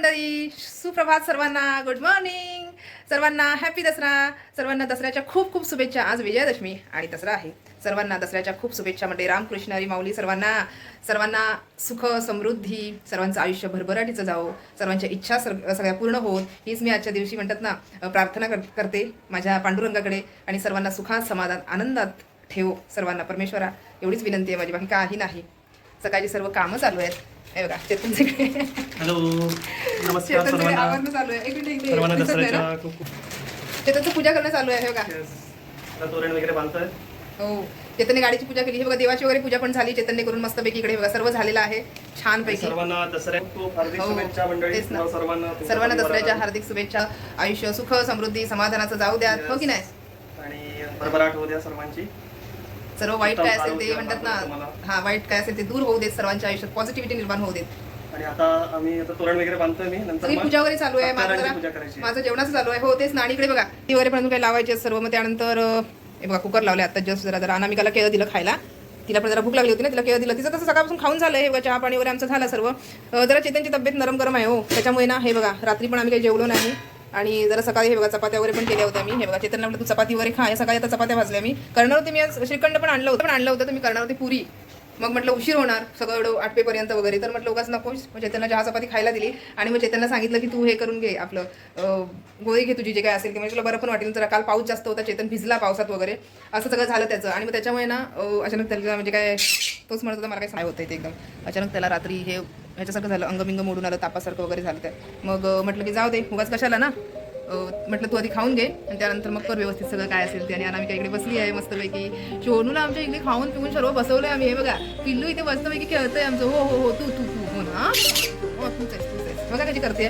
मंडळी सुप्रभात सर्वांना गुड मॉर्निंग सर्वांना हॅपी दसरा. सर्वांना दसऱ्याच्या खूप खूप शुभेच्छा. आज विजयादशमी आणि दसरा आहे. सर्वांना दसऱ्याच्या खूप शुभेच्छा. म्हणजे रामकृष्ण हरी माऊली सर्वांना. सर्वांना सुख समृद्धी सर्वांचं आयुष्य भरभराटीचं जावो. सर्वांच्या इच्छा सर सगळ्या पूर्ण होत हीच मी आजच्या दिवशी म्हणतात ना प्रार्थना कर करते माझ्या पांडुरंगाकडे. आणि सर्वांना सुखात समाधान आनंदात ठेव. सर्वांना परमेश्वरा एवढीच विनंती आहे माझी. बाकी काही नाही. सकाळची सर्व कामं चालू आहेत. हे बघा चेतन सगळे. हॅलो नमस्कार सर्वांना. चालू आहे. इकडे चेतनचं पूजा करणं चालू आहे हे बघा. तोरण वगैरे बांधतोय. हो. चेतनने गाडीची पूजा केली. हे बघा देवाची वगैरे पूजा पण झाली. चेतनने करून मस्तपैकी इकडे बघा सर्व झालेलं आहे. छान पैकी सर्वांना हो, सर्वांना दसऱ्याच्या. हार्दिक शुभेच्छा. आयुष्य सुख समृद्धी समाधानाचं जाऊ द्या. हो की नाही? आणि भरभराट होऊ द्या सर्वांची. सर्व वाईट उत्तम काय असेल ते म्हणतात ना. हा वाईट काय असेल ते दूर होऊ देत सर्वांच्या आयुष्यात. पॉझिटिव्हिटी निर्माण होऊ देत. आणि आता आम्ही आता तोरण वगैरे बांधतोय मी नंतर पूजा वगैरे चालू आहे माझं जरा माझं जेवणाचं चालू आहे. हो तेच ना आणि इकडे बघा ती वगैरे पण काही लावायचे सर्व. मग त्यानंतर हे बघा कुकर लावले आता जस्ट जरा जरा अनामिकाला केळं दिलं खायला. तिला पण जरा भूक लागली होती ना तिला केळं दिलं. तिचं तसं सकाळपासून खाऊन झालं हे बघा चहा पाणी वगैरे आमचं झालं सर्व. जरा चेतनची तब्येत नरम गरम आहे हो. त्याच्यामुळे ना हे बघा रात्री पण आम्ही काही जेवलो नाही. आणि जरा सकाळी हे बघा चपात्या वगैरे पण केल्या होत्या मी. हे बघा चेतन म्हटलं तू चपाती वगैरे खा. या सकाळी आता चपात्या भाजल्या मी. करणार होते मी आज श्रीखंड पण आणलं होतं पण आणलं होतं तर मी करणार होते पुरी. मग म्हटलं उशीर होणार सगळं एवढं आठवेपर्यंत वगैरे. तर म्हटलं उगाच नकोस मग चेतनला चहा चपाती खायला दिली आणि मग चेतनला सांगितलं की तू हे करून घे आपलं गोळी घे तुझी जे काय असेल ते. म्हणजे तुला बरं पण वाटेल. जरा काल पाऊस जास्त होता चेतन भिजला पावसात वगैरे. असं सगळं झालं त्याचं. आणि मग त्याच्यामुळे ना अचानक त्याला म्हणजे काय तोच म्हणत होता मला काय काय होतं ते एकदम. अचानक त्याला रात्री हे ह्याच्यासारखं झालं. अंगबिंग मोडून आलं तापासारखं वगैरे झालं तर मग म्हटलं की जाऊ दे उगाच कशाला ना? म्हटलं तू आधी खाऊन घे आणि त्यानंतर मग कर व्यवस्थित सगळं काय असेल ते. आणि अनामिका इकडे बसली आहे मस्तपैकी. शोनूला आमच्या इकडे खाऊन पिऊन सर्व बसवलं आहे आम्ही. हे बघा पिल्लू इथे मस्तपैकी आहे आमचं. हो हो हो तू तू तू हो ना? हो तूच आहेस तूच. आहेस बघा कशी करते.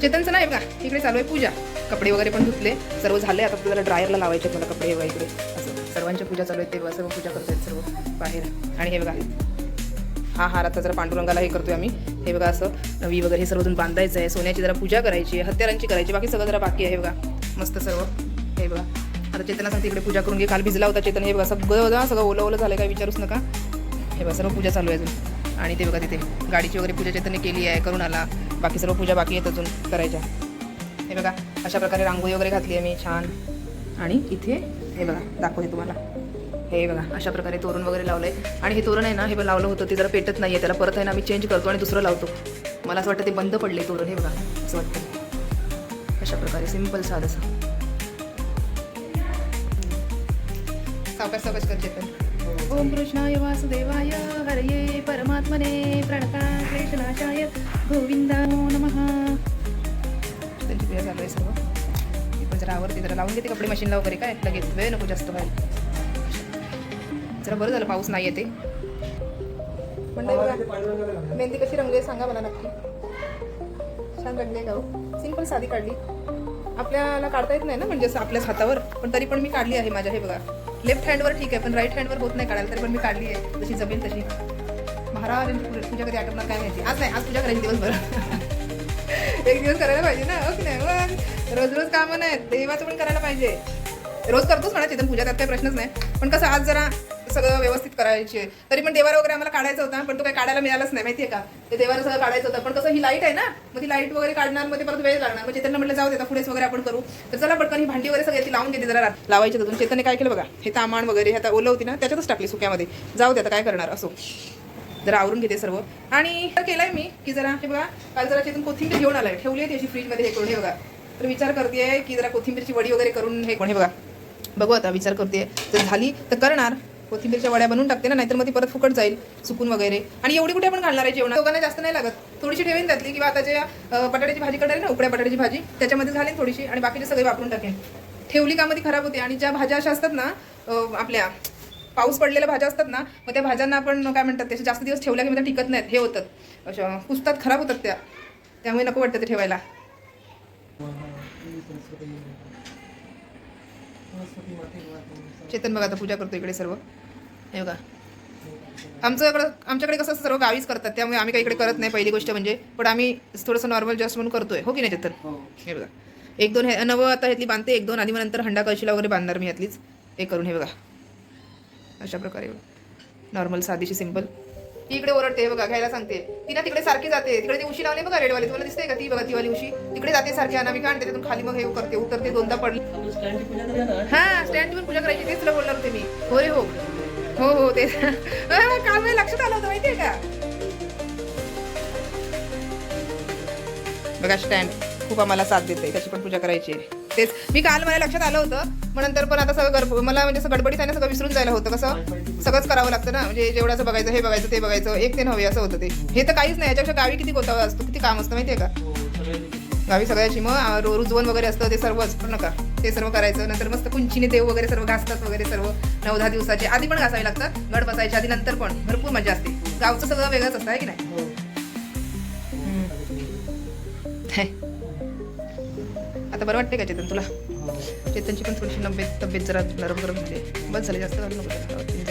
चेतनचं नाही बघा. इकडे चालू आहे पूजा. कपडे वगैरे पण धुतले. सर्व झाले आता जरा ड्रायरला लावायचे मला कपडे वगैरे इकडे. असं. सर्वांच्या पूजा चालू आहेत ते सर्व पूजा करतायत सर्व बाहेर. आणि हे बघा. हा हार आता जरा पांडुरंगाला हे करतोय आम्ही. हे बघा असं नवी वगैरे हे सर्व अजून बांधायचं आहे. सोन्याची जरा पूजा करायची आहे हत्यारांची करायची बाकी सगळं जरा बाकी आहे हे बघा. मस्त सर्व. हे बघा. आता चेतना सांगते इकडे पूजा करून घे. काल भिजला होता चेतन. हे बघा सगळं बघा सगळं ओलं ओलं झालं काय विचारूच नका. हे बघा सर्व पूजा चालू आहे अजून. आणि ते बघा तिथे गाडीची वगैरे पूजा चेतनने केली आहे करून आला बाकी सर्व पूजा बाकी आहेत अजून करायच्या. हे बघा अशा प्रकारे रांगोळी वगैरे घातली आहे मी छान. आणि इथे हे बघा दाखवते तुम्हाला. हे बघा अशा प्रकारे तोरण वगैरे लावलंय. आणि हे तोरण आहे ना हे बघा लावलं होतं ते जरा पेटत नाही आहे त्याला परत आहे ना आम्ही चेंज करतो आणि दुसरं लावतो. मला असं वाटतं ते बंद पडले तोरण हे बघा असं वाटतं अशा प्रकारे सिंपल साध असं सावकाश सावकाश करते पण. ओम कृष्णाय वासुदेवाय हरये परमात्मने प्रणता क्लेशनाशाय गोविंदानो नमः. त्यांची पूजा चालू आहे सर्व. पण जरा आवडते जरा लावून घेते कपडे मशीनला वगैरे काय? लगेच वेळ नको जास्त व्हायला. जरा बरं झालं पाऊस नाही येते. म्हणजे बघा मेहंदी कशी रंगली आहे सांगा मला नक्की. छान रंगली आहे गाऊ हो. सिंपल साधी काढली. आपल्याला काढता येत नाही ना म्हणजे असं आपल्याच हातावर. पण तरी पण मी काढली आहे माझ्या हे बघा. लेफ्ट हँडवर ठीक आहे पण राईट हँडवर होत नाही काढायला तरी पण मी काढली आहे. जशी जमेल तशी. महाराज तुझ्या कधी आठवणार काय माहिती? आज नाही आज तुझ्या घरी दिवसभर एक दिवस करायला पाहिजे ना ओके नाही मग. रोज रोज कामं नाही देवाचं पण करायला पाहिजे. रोज करतोच म्हणा चेतन पूजा त्यात काही प्रश्नच नाही. पण कसं आज जरा सगळं व्यवस्थित करायची आहे. तरी पण देवारा वगैरे आम्हाला काढायचा होता पण तो काही काढायला मिळालाच नाही माहितीये का? ते देवारा सगळं काढायचं होतं. पण कसं ही लाइट आहे ना मग ती लाइट वगैरे काढणार मग ते परत वेळ लागणार. मग चेतनला म्हटलं जाऊ देता पुढेच वगैरे आपण करू. तर चला पटकन ही भांडी वगैरे सगळी ती लावून घेते जरा लावायची अजून. चेतनने काय केलं बघा हे तामाण वगैरे हे आता ओलं होती ना त्याच्यातच टाकली सुक्यामध्ये. जाऊ देता काय करणार असो. जरा आवरून घेते सर्व. आणि तर केलंय मी की जरा हे बघा काल जरा चेतन कोथिंबीर घेऊन आलाय. ठेवली आहे त्याची फ्रीजमध्ये हे करून हे बघा. तर विचार करते की जरा कोथिंबीरची वडी वगैरे करून हे कोण हे बघा. बघू आता विचार करते जर झाली तर करणार. कोथिंबीरच्या वड्या बनवून टाकते ना नाहीतर मग ती परत फुकट जाईल सुकून वगैरे. आणि एवढी कुठे आपण घालणार आहे जेवण? दोघांना जास्त नाही लागत. थोडीशी ठेवीन त्यातली किंवा आता जे बटाट्याची भाजी करणार आहे ना उकड्या बटाट्याची भाजी त्याच्यामध्ये घालेन थोडीशी आणि बाकीचे सगळे वापरून टाकेन. ठेवली का मध्ये खराब होते? आणि ज्या भाज्या अशा असतात ना आपल्या पाऊस पडलेल्या भाज्या असतात ना मग त्या भाज्यांना आपण काय म्हणतात त्याच्या जास्त दिवस ठेवल्या की मग टिकत नाहीत हे होतात. अशा पुसतात खराब होतात त्या. त्यामुळे नको वाटतं ते ठेवायला. चेतन बघा आता पूजा करतो इकडे सर्व. हे बघा. आमचं इकडं आमच्याकडे कसं सर्व गावीच करतात त्यामुळे आम्ही काही इकडे करत नाही पहिली गोष्ट म्हणजे. पण आम्ही थोडंसं नॉर्मल जस्ट म्हणून करतोय. हो की नाही चेतन? हो. हे बघा. एक दोन हे नवं आता ह्यातली बांधते एक दोन आधी मग नंतर हंडा कळशीला वगैरे बांधणार मी ह्यातलीच. हे करून हे बघा. अशा प्रकारे नॉर्मल साधीशी सिंपल ती इकडे ओरडते हे बघा घ्यायला सांगते. ती ना तिकडे सारखी जाते. तिकडे ती उशी लावली बघा रेडवाली. तुम्हाला दिसते का ती? बघा ती वाली उशी. तिकडे जाते सारखी अनामिका आणते तिथून खाली मग हे करते उतरते दोनदा पडली. तरी हा स्टँड पूजा करायची तेच तुला बोलणार होते. ते. काल मी लक्षात आलं होतं माहितीये का? बघा स्टँड खूप आम्हाला साथ देते त्याची पण पूजा करायची आहे. तेच मी काल मला लक्षात आलं होतं मग नंतर पण आता सगळं गडब मला म्हणजे असं गडबडीत आहे सगळं विसरून जायला होतं कसं? सगळंच करावं लागतं ना म्हणजे जेवढाचं बघायचं हे बघायचं ते बघायचं एक ते नव्हे असं होतं ते. हे तर काहीच नाही याच्यापेक्षा गावी किती गोतावा असतो किती काम असतं माहितीये का? गावी सगळ्याची मग रो- रुजवण वगैरे असतं ते सर्वच पण नका. ते सर्व करायचं. नंतर मस्त कुंचीने देव वगैरे सर्व घासतात वगैरे सर्व. नऊ दहा दिवसाचे. आधी पण घासावे लागतात. गड बसायच्या आधी नंतर पण. भरपूर मजा असते. गावचं सगळं वेगळंच असतं आहे की नाही? हो. आता बरं वाटते का चेतन तुला? हो. चेतनची पण थोडीशी तब्येत तब्येत जरा नरम गरम झाली बस झाली जास्त नको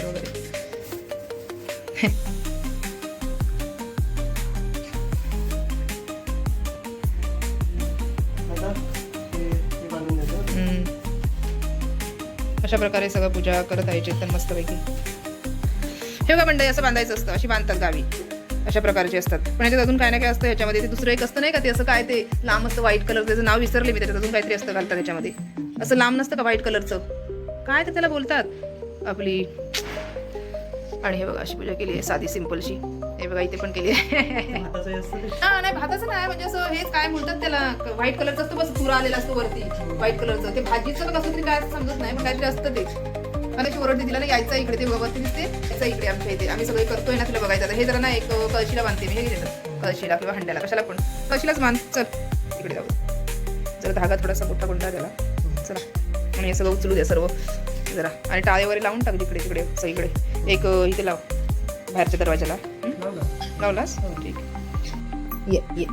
अशा प्रकारे सगळं पूजा करत आहे चेतन मस्तपैकी. हे बघा मंडळी असं बांधायचं असतं अशी बांधतात गावी. अशा प्रकारची असतात. पण याच्यात अजून काय ना काय असतं याच्यामध्ये ते दुसरं एक असतं नाही का ते असं काय ते लांब असतं व्हाईट कलर त्याचं नाव विसरले मी त्याच्यात अजून काहीतरी असतं घालतात त्याच्यामध्ये असं लांब नसतं का व्हाईट कलरचं काय ते त्याला बोलतात आपली. आणि हे बघा अशी पूजा केली आहे साधी सिंपलशी हे बघा इथे पण केली. हे नाही भाताचं नाही म्हणजे असं हेच काय म्हणतात त्याला व्हाईट कलरचं असतं बस तुरा आलेला असतो वरती व्हाईट कलरचं. ते भाजीचं कसं तरी काय समजत नाही पण काहीतरी असतं ते. त्याची ओरडते तिला ना यायचं इकडे ते वरती दिसते यायचं इकडे आमच्या इथे. आम्ही सगळे करतोय ना तिला बघायचं आता. हे जरा ना एक कळशीला बांधते मी हे घेते कळशीला किंवा हंड्याला कशाला पण. कळशीलाच बांध चल इकडे जाऊ. जरा धागा थोडासा मोठा गुंडा त्याला. चला. आणि हे सगळं उचलू द्या सर्व. जरा. आणि टाळे वगैरे लावून टाक जिकडे तिकडे सगळीकडे. एक इथे लाव बाहेरच्या दरवाजाला. लावलास ठीक ये ये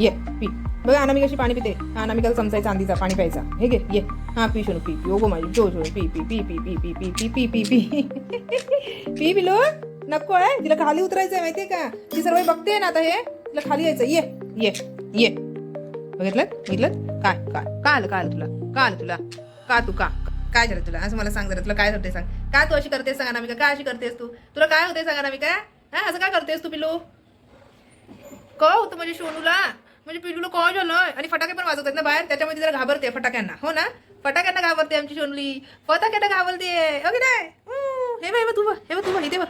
ये पी बघा अनामिका कशी पाणी पिते हा अनामिकाचा चमचायचा चांदीचा पाणी प्यायचा हे घे ये हा पी शोनू पी पी ओगो माझी जो जो पी पी पी पी पी पी पी पी पी पी पी पी पिलो नको आहे तिला खाली उतरायचंय माहितीये का ती सर्व बघते ना आता हे तिला खाली यायचं ये ये ये बघितलं बघितलं काय काय काय आलं काय आलं तुला काय आलं तुला का तू का काय झालं तुला असं मला सांग जरा तुला काय होते सांग का तू अशी करतेस सांगा नामिका काय अशी करतेस तू? तुला काय होते सांगा नामिका हा असं काय करतेस तू पिलू? क होतं म्हणजे सोनूला? म्हणजे पिलूला काय झालं आणि फटाके पण वाजवतात ना बाहेर. त्याच्यामध्ये जरा घाबरते फटाक्यांना. हो ना? फटाक्यांना घाबरते आमची सोनली. फटाक्यांना घाबरते. हो ओके नाही? हे बघ हे तू बघ हे बघ तू बघ इथे बघ.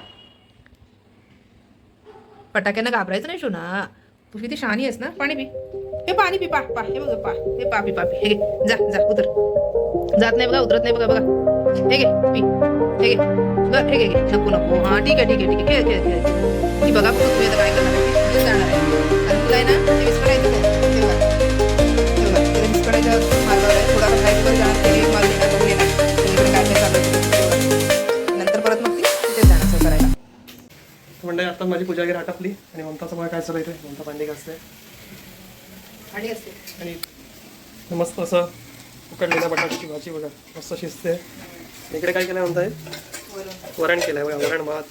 फटाक्यांना घाबरायचं नाही शोना तू किती शहाणी आहेस ना? पाणी पी. हे पाणी पी पा पा. हे बघ पा. हे पा पी पा पी. हे जा जा उतर. जात नाही बघा उतरत नाही बघा बघा. हे घे पी हे घे बघ हे घे घे नको नको हा ठीक आहे ठीक आहे ठीक आहे खेळ खेळ खेळ मी बघा बघ तुम्ही आता काय करणार आहे जाणार आहे आणि तुला आहे ना ते विस्कटायचं बघ ते बघा ते बघा त्याला विस्कटायच्या मार्गावर आहे थोडा बाहेर वर जाणार ते एक मार्ग येणार बघून येणार सगळीकडे काय काय चालू आहे ते बघा. नंतर परत मग ती तिथे जाणार असं करायला म्हणजे आता माझी पूजा वगैरे आटपली आणि ममताचं मला काय चालू ते ममता भांडी घासते आणि असते आणि मस्त असं उकडलेल्या बटाट्याची भाजी बघा मस्त शिजते इकडे काय केलं म्हणताय? वरण केलंय वरण भात.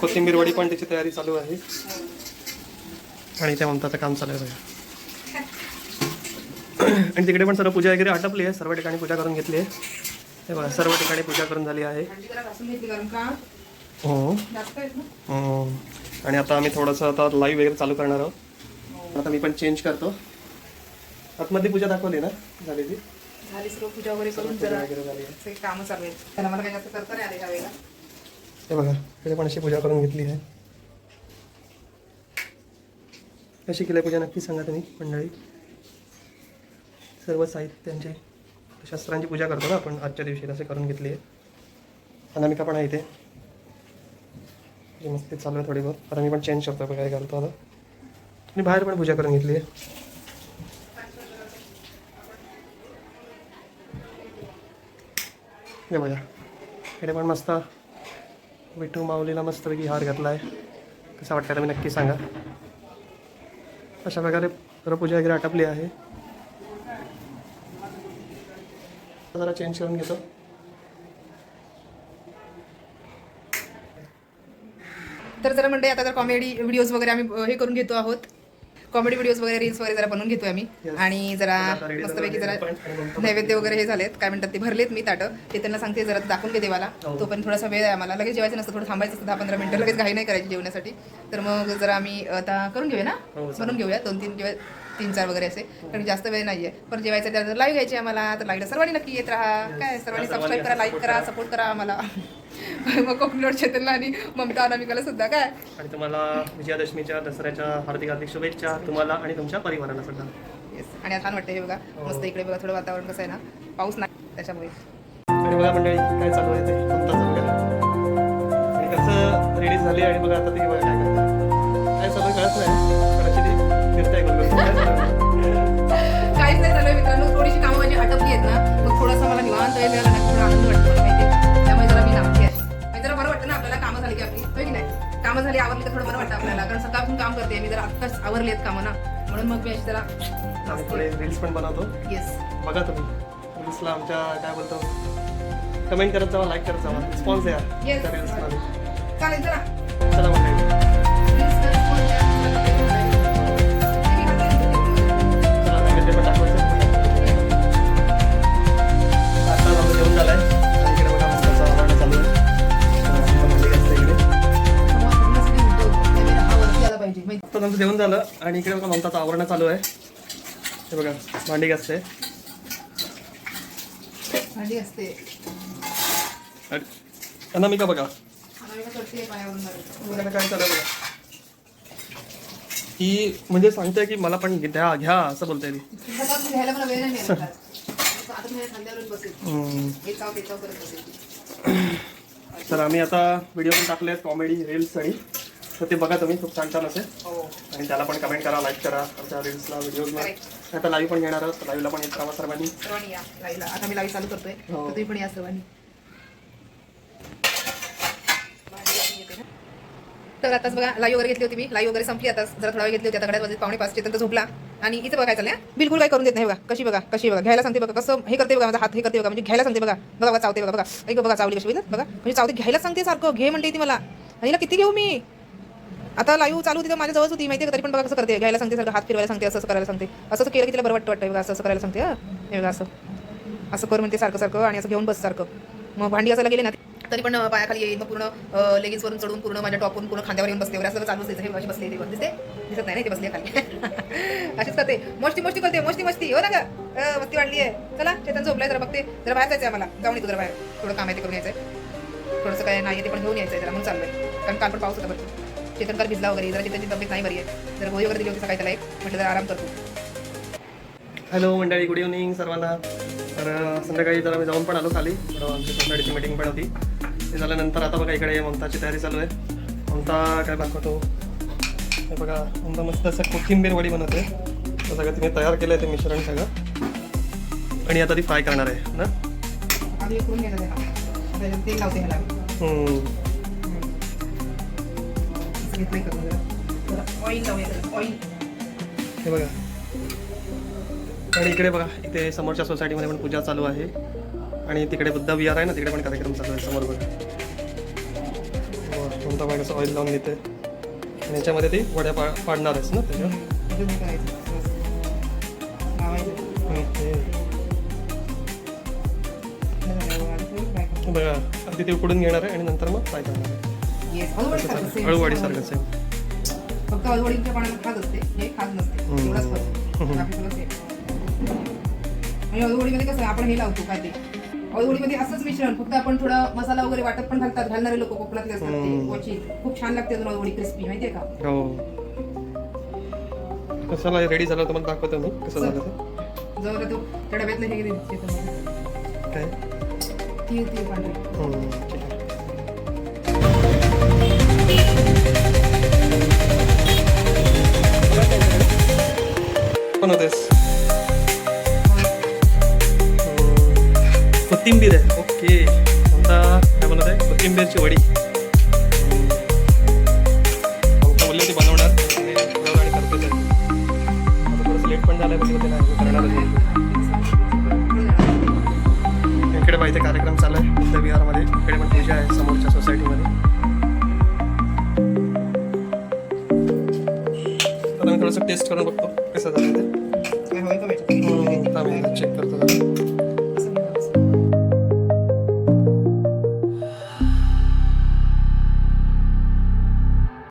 कोथिंबीर वडी पण त्याची तयारी चालू आहे. आणि त्या म्हणतात काम चालू आहे बघा. आणि तिकडे पण सर्व पूजा वगैरे आटपली आहे सर्व ठिकाणी पूजा करून घेतली आहे. बघा सर्व ठिकाणी पूजा करून झाली आहे. हो. हो. आणि आता आम्ही थोडंसं आता लाईव्ह वगैरे चालू करणार आहोत. आता मी पण चेंज करतो. आतमध्ये पूजा दाखवली ना झालेली. झाली सर्व पूजा वगैरे करून जरा आहे सगळी कामं चालू आहेत. मला काही जास्त करता नाही आले हे बघा इकडे पण अशी पूजा करून घेतली आहे. कशी केली पूजा नक्की सांगा तुम्ही मंडळी. सर्व साहित्यांचे शस्त्रांची पूजा करतो ना आपण आजच्या दिवशी तसे करून घेतली आहे. अनामिका पण आहे इथे. मस्ती चालू आहे थोडी बहुत आता मी पण चेंज करतो काय घालतो आता. तुम्ही बाहेर पण पूजा करून घेतली आहे. हे बघा. इकडे पण मस्त विठू माऊलीला मस्तपैकी हार घातला आहे कसा वाटतं तुम्ही नक्की सांगा. अशा प्रकारे सर्व पूजा वगैरे आटपली आहे. जरा चेंज करून घेतो. तर जरा म्हणजे आता जर कॉमेडी व्हिडिओज वगैरे आम्ही हे करून घेतो आहोत. कॉमेडी व्हिडिओज वगैरे रील्स वगैरे जरा बनवून घेतोय आम्ही. आणि जरा मस्तपैकी जरा नैवेद्य वगैरे हे झालेत. काय म्हणतात ते भरलेत मी ताटं. ते त्यांना सांगते जरा दाखवून घे देवाला. हो. तो पण थोडासा वेळ आहे आम्हाला. लगेच जेवायचं नसतं थोडं थांबायचं असतं दहा पंधरा मिनिटं लगेच घाई नाही करायची जेवण्यासाठी. तर मग जरा आम्ही आता करून घेऊया ना? हो. बनवून घेऊया. दोन तीन किंवा तीन चार वगैरे असे. कारण जास्त वेळ नाहीये. पण जेवायचं त्याला लाईव्ह घ्यायची आम्हाला तर लाईव्हला सर्वांनी नक्की येत राहा. काय सर्वांनी सबस्क्राईब करा लाईक करा सपोर्ट करा आम्हाला. मग कोकणोड चैतन्यला आणि ममता अनामिकाला सुद्धा काय? आणि तुम्हाला विजयादशमीच्या दसऱ्याच्या हार्दिक हार्दिक शुभेच्छा तुम्हाला आणि तुमच्या परिवाराला सुद्धा. येस आणि आता छान वाटतं हे बघा. हो. मस्त इकडे बघा थोडं वातावरण कसं आहे ना? पाऊस नाही त्याच्यामुळे. बघा मंडळी काय चालू आहे ते? आणि कसं रेडी झाली आणि बघा आता ती बघा काय काय चालू कळत नाही. फिरताय? काहीच नाही चालू मित्रांनो. थोडीशी कामं माझी आटपली आहेत ना. मग थोडासा मला निवांत वेळ मिळाला ना थोडा आनंद वाटतो. झाली की आपली होय की नाही? कामं झाली आवरली तर थोडं बरं वाटतं आपल्याला. कारण सकाळपासून काम करते मी जरा आत्ताच आवरली आहेत कामं ना. म्हणून मग मी अशी जरा आम्ही थोडे रील्स पण बनवतो. येस बघा तुम्ही रील्सला आमच्या काय बोलतो कमेंट करत जावा लाईक करत जावा. रिस्पॉन्स द्या. त्या चालेल चला. चला आता आमचं जेवण झालं आणि इकडे बघा ममताचं आवरण चालू आहे. हे बघा भांडी घासते. भाजी असते अनामिका बघा? अनामिका. बघा काय चालू बघा. ही म्हणजे सांगते की मला पण घ्या घ्या असं बोलते ती. हे तर आम्ही आता व्हिडिओ पण टाकले आहेत कॉमेडी रील्स आणि तर ते बघा तुम्ही खूप छान छान असे. हो. आणि त्याला पण कमेंट करा लाईक करा आमच्या रील्सला व्हिडिओजला आता लाईव्ह पण घेणार आहोत. लाईव्हला पण येत राहा सर्वांनी. आता मी लाईव्ह चालू करतोय. हो. तुम्ही पण या सर्वांनी. तर आताच बघा लाईव्ह वगैरे घेतली होती मी. लाईव्ह वगैरे संपली आता जरा थोडा घेतली होती. आता गड्यात वाजत पावणे पाचशे तर झोपला. आणि इथे बघा काय चाललंय बिलकुल काय करून देत नाही बघा. कशी बघा कशी बघा. घ्यायला सांगते बघा कसं हे करते बघा माझा हात हे करते बघा. म्हणजे घ्यायला सांगते बघा. बघा बघा चावते बघा बघा. ऐक बघा चावली कशी बघा. म्हणजे चावते घ्यायला सांगते सारखं. घे म्हणते ती मला. आणि हिला किती घेऊ मी? आता लाईव्ह चालू होती तर माझ्या जवळच होती माहिती तरी पण बघा कसं करते. घ्यायला सांगते सगळं हात फिरवायला सांगते असं असं करायला सांगते. असं असं केलं की तिला बरं वाटतं वाटतं. बघा असं असं करायला सांगते हे. बघा असं. असं कर म्हणते सारखं सारखं आणि असं घेऊन बस सारखं. मग भांडी असायला गेले ना तरी पण पायाखाली येईल मग पूर्ण लेगिन्स वरून चढून पूर्ण माझ्या टॉपवरून पूर्ण खांद्यावर येऊन बसते. वगैरे असं चालू असायचं हे माझी बसले ते दिसते? दिसत नाही ना ते बसले खाली. अशीच करते. मस्ती मस्ती करते. मस्ती मस्ती. हो ना का मस्ती वाढली आहे. चला चेतन झोपलाय जरा बघते. जरा बाहेर जायचं आम्हाला. जाऊन येतो जरा बाहेर. थोडं काम आहे ते करून यायचं थोडंसं काय नाही ते पण घेऊन यायचंय जरा. म्हणून चाललंय. कारण काल पण पाऊस होता बरं चेतन काल भिजला वगैरे जरा चेतनची तब्येत नाही बरी आहे. जर गोळी वगैरे दिली होती सकाळी त्याला एक. म्हटलं जरा आराम करतो हॅलो मंडळी गुड इव्हनिंग सर्वांना. तर संध्याकाळी जरा मी जाऊन पण आलो खाली. थोडं आमची सोसायटीची मीटिंग पण होती. ते झाल्यानंतर आता बघा इकडे ममताची तयारी चालू आहे. ममता काय दाखवतो हे बघा ममता मस्त असं कोथिंबीर वडी बनवते. तर सगळं तिने तयार केलं आहे ते मिश्रण सगळं. आणि आता ती फ्राय करणार आहे ना? तेल लावते ह्याला करून जरा ऑइल लावूया ऑइल हे बघा. आणि इकडे बघा इथे समोरच्या सोसायटीमध्ये पण पूजा चालू आहे. आणि तिकडे बुद्ध विहार आहे ना तिकडे पण कार्यक्रम चालू आहे समोर बघा. कोणता बघा असं ऑइल लावून घेते आणि याच्यामध्ये ती वड्या पा पाडणार आहेस ना त्याच्यावर? बघा अगदी ते उकडून घेणार आहे आणि नंतर मग फ्राय करणार आहे? Same. अळूवाडीसारखंच आहे फक्त अळूवडीच्या पाण्यात खात असते. हे खात नसते. हम्म. एवढाच फरक. बाकी सगळं same. आणि अळूवडीमध्ये कसं आपण हे लावतो काय ते? अळूवडीमध्ये असंच मिश्रण. फक्त आपण थोडा मसाला वगैरे वाटत पण घालतात. घालणारे लोक कोकणातले असतात ते. हम्म. क्वचित. खूप छान लागते अजून अळूवडी क्रिस्पी माहितीये का? हो. कशाला रेडी झालं तुम्हाला दाखवतो मी कसं झालं ते. जवळ तो त्या डब्यातलं हे घे. त्याच्यामध्ये. काय? तीळ तीळ पांढरे. हम्म, ठीक आहे. बनवतेस कोथिंबीर आहे. ओके. आता काय बनवत आहे कोथिंबीरची वडी. आमच्या बोलली होती बनवणार. आणि बनवलं आणि करतेच आहे आता थोडंसं लेट पण झालं करणारच आहे. इकडे पाहिजे कार्यक्रम चालू आहे. बुद्ध विहारमध्ये. इकडे पण पूजा आहे समोरच्या सोसायटीमध्ये थोडंसं टेस्ट करून बघतो. कसं झालं ते